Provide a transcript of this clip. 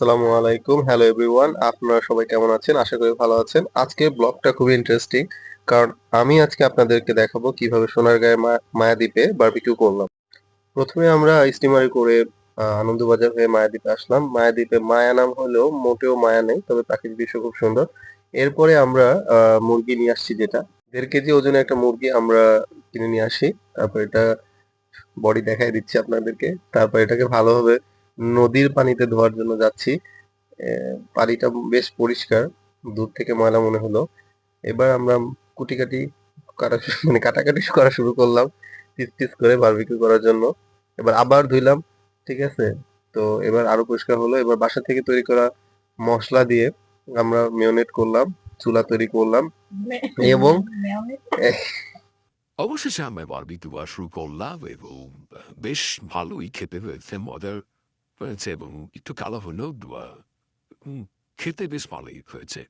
আসসালামু আলাইকুম। Hello everyone আপনারা সবাই কেমন আছেন? আশা করি ভালো আছেন। আজকে ব্লগটা খুবই ইন্টারেস্টিং কারণ আমি আজকে আপনাদেরকে দেখাবো কীভাবে সোনারগাঁয়ের মা- মায়াদ্বীপে বারবিকিউ করলাম। প্রথমে আমরা স্টিমারে করে আনন্দবাজার হয়ে মায়াদ্বীপে আসলাম। মায়াদ্বীপে মায়া নাম হলেও মোটেও মায়া নেই, তবে প্রাকৃতিক দৃশ্য খুব সুন্দর। এরপরে আমরা মুরগি নিয়ে আসছি যেটা। দেড় কেজি ওজনে একটা মুরগি আমরা কিনে নিয়ে আসি। তারপর এটা বডি দেখাই দিচ্ছি আপনাদেরকে। তারপর এটাকে ভালোভাবে নদীর পানিতে ধোয়ার জন্য যাচ্ছি। পানিটা বেশ পরিষ্কার দূর থেকে ময়লা মনে হলো। এবার আমরা কুটি কাটি কাটা মানে কাটাকাটি করা শুরু করলাম পিস পিস করে বারবিকিউ করার জন্য। এবার আবার ধুইলাম ঠিক আছে? তো এবার আরও পরিষ্কার হলো। এবার বাসা থেকে তৈরি করা মশলা দিয়ে আমরা মেয়নেট করলাম চুলা তৈরি করলাম এবং অবশেষে আমরা বারবিকিউ করা শুরু করলাম এবং বেশ ভালোই খেতে হয়েছে মজার হয়েছে এবং একটু কালো হলেও খেতে বেশ ভালোই হয়েছে